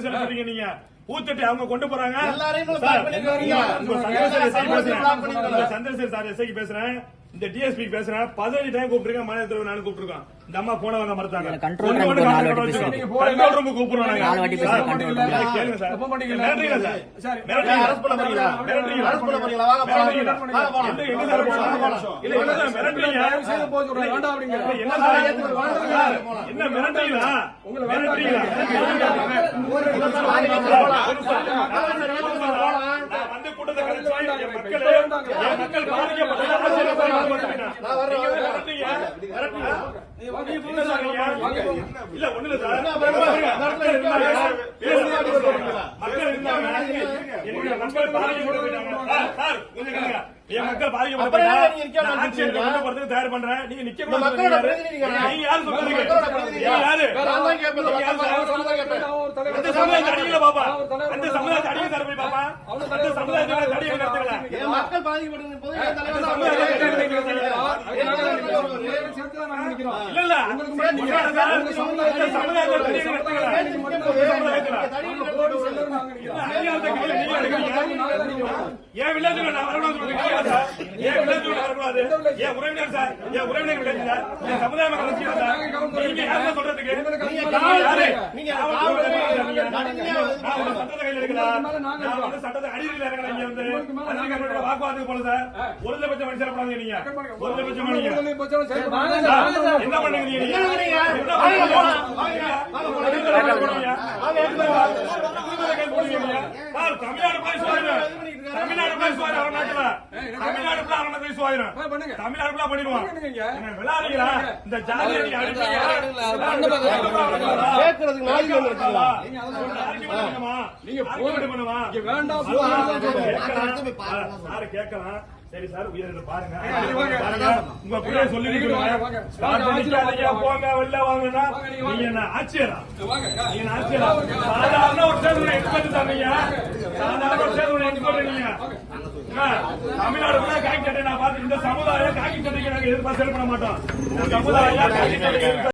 செலுத்துறீங்க நீங்க பூத்தட்டி அவங்க கொண்டு போறாங்க சந்திரசேகர் சார் எஸ்ஐக்கு பேசுறேன் இந்த டிஎஸ்பி பேசுறேன் பதினஞ்சு டைம் கூப்பிட்டுருக்கேன் மாநில தலைவர் நானும் கூப்பிட்டுருக்கோம் இந்த அம்மா போன வாங்க மறுத்தாங்க control room. இல்ல, கேளுங்க சார். மிரட்டுறீங்களா சார்? சரி. மிரட்டுறீங்களா? அரஸ்ட் பண்ண போறீங்களா? மிரட்டுறீங்களா? அரஸ்ட் பண்ண போறீங்களா? வாங்க போலாம். மிரட்டுறீங்களா? வாங்க போலாம். எங்க- எங்க சார் போலாம்? இல்ல, என்ன சார் மிரட்டுறீங்க? வேண்டாம் சார் மிரட்டுறீங்களா? உங்களை மிரட்டுறீங்களா? வந்து கூட்டத்தை மக்களே, மக்கள் ஆச்சரியப்பட்டு நான் போட்டுக்கிட்டேன். நான் வர்றேன், நீங்க வர்றேன். மிரட்டுறீங்க? மிரட்டுறீங்க? நீ வாங்க, நீ என்ன சார் நீங்க? வாங்க. இல்ல, ஒண்ணும் இல்ல சார். என்ன பாருங்க, மக்கள் இருந்தாங்க. பேசுங்க. என்னுடைய மக்கள் பாதிக்கப்பட்டு. என் மக்கள் பாதிக்கப்பட்டு தயார் பண்றேன். நீங்க நிக்க கூடாது. நீங்க யாரு சொல்றீங்க? யாரு? அந்த சமுதாயத்தை அடிக்கல பாப்பா. அந்த சமுதாயத்தை அடிக்க சார் போய் பாப்பா. அந்த சமுதாயத்தை அடிக்க மக்கள் தலைவர் தான் நாங்க நிக்கிறோம். இல்ல இல்ல உங்களுக்கு நீங்க சார்? உங்க சமுதாயத்தை சமுதாயத்தை ஏன். தடியில் நாங்க கையில நீங்க எடுக்கிறீங்க. நாங்க தான் நிக்கிறோம். என் வில்லேஜ்ல நான் வரக்கூடாது சொல்றீங்க. ஏன் வில்லேஜ்ல நான் வரக்கூடாது. என் உறவினர் சார். உறவினர் வில்லேஜ் சார். என் சமுதாய மக்கள் சார். நீங்க சொல்றதுக்கு? நீங்க சட்டத்தை அடியில் இறங்கல இங்க வந்து. வாக்குவாதத்துக்கு போல சார். ஒரு லட்சம் போடாதீங்க நீங்க. ஒரு லட்சம் சார். என்ன பண்ணுங்க போய் போய். தமிழ்நாடு full ஆ அவனை போய் சுவாயிரும். ஆ, பண்ணுங்க. பண்ணிடுவான். இந்த நீங்க பண்ணுமா? வேண்டாம் சார். கேட்கலாம். சார். சரி உயிரிழந்து பாருங்க. உங்க போங்க வெளில வாங்கன்னா நீங்க என்ன ஆட்சியரா. நீங்க ஆட்சியரா சாதாரண ஒரு சேர்ந்து சாதாரண ஒரு சேர்ந்து நீங்க? தமிழ்நாடு கூட காக்கி சட்டை நான் பார்த்து இந்த சமுதாயம் காக்கி சட்டைக்கு நாங்க எதிர்பார்த்து செயல்பட மாட்டோம் இந்த சட்டைக்கு